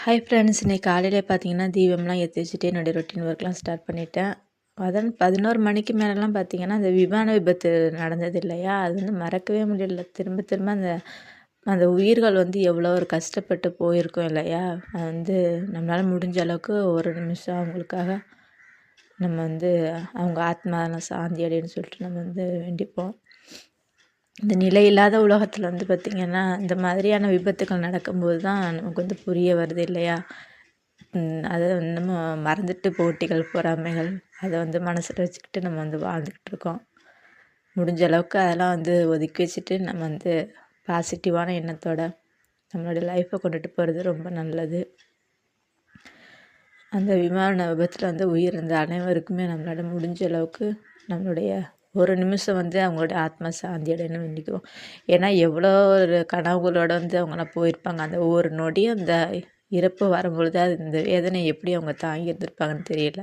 Hi friends இன்றைக்கி காலையில் பார்த்தீங்கன்னா தீபம்லாம் ஏற்றி வச்சுட்டு என்னுடைய ரொட்டீன் ஒர்க்லாம் ஸ்டார்ட் பண்ணிட்டேன். அதன் பதினோரு மணிக்கு மேலெலாம் பார்த்தீங்கன்னா அந்த விமான விபத்து நடந்தது இல்லையா? அது வந்து மறக்கவே முடியல. திரும்ப திரும்ப அந்த அந்த உயிர்கள் வந்து எவ்வளோ ஒரு கஷ்டப்பட்டு போயிருக்கோம் இல்லையா? அது வந்து நம்மளால் முடிஞ்ச அளவுக்கு ஒரு நிமிஷம் அவங்களுக்காக நம்ம வந்து அவங்க ஆத்மாலாம் சாந்தி அடையணும்னு சொல்லிட்டு நம்ம வந்து வேண்டிப்போம். இந்த நிலை இல்லாத உலகத்தில் வந்து பார்த்திங்கன்னா இந்த மாதிரியான விபத்துகள் நடக்கும்போது தான் நமக்கு வந்து புரிய வருது இல்லையா? அதை வந்து நம்ம மறந்துட்டு போட்டிகள் பொறாமைகள் அதை வந்து மனசில் வச்சுக்கிட்டு நம்ம வந்து வாழ்ந்துக்கிட்டு இருக்கோம். முடிஞ்ச அளவுக்கு அதெல்லாம் வந்து ஒதுக்கி வச்சுட்டு நம்ம வந்து பாசிட்டிவான எண்ணத்தோட நம்மளுடைய லைஃப்பை கொண்டுட்டு போகிறது ரொம்ப நல்லது. அந்த விமான விபத்தில் வந்து உயிர் இருந்த அனைவருக்குமே நம்மளால் முடிஞ்ச அளவுக்கு நம்மளுடைய ஒரு நிமிஷம் வந்து அவங்களோட ஆத்மா சாந்தி அடையணும் வேண்டிக்குவோம் ஏன்னா எவ்வளோ ஒரு கனவுகளோடு வந்து அவங்களாம் போயிருப்பாங்க. அந்த ஒவ்வொரு நொடியும் அந்த இறப்பு வரும்பொழுது அது இந்த வேதனை எப்படி அவங்க தாங்கி இருந்திருப்பாங்கன்னு தெரியல.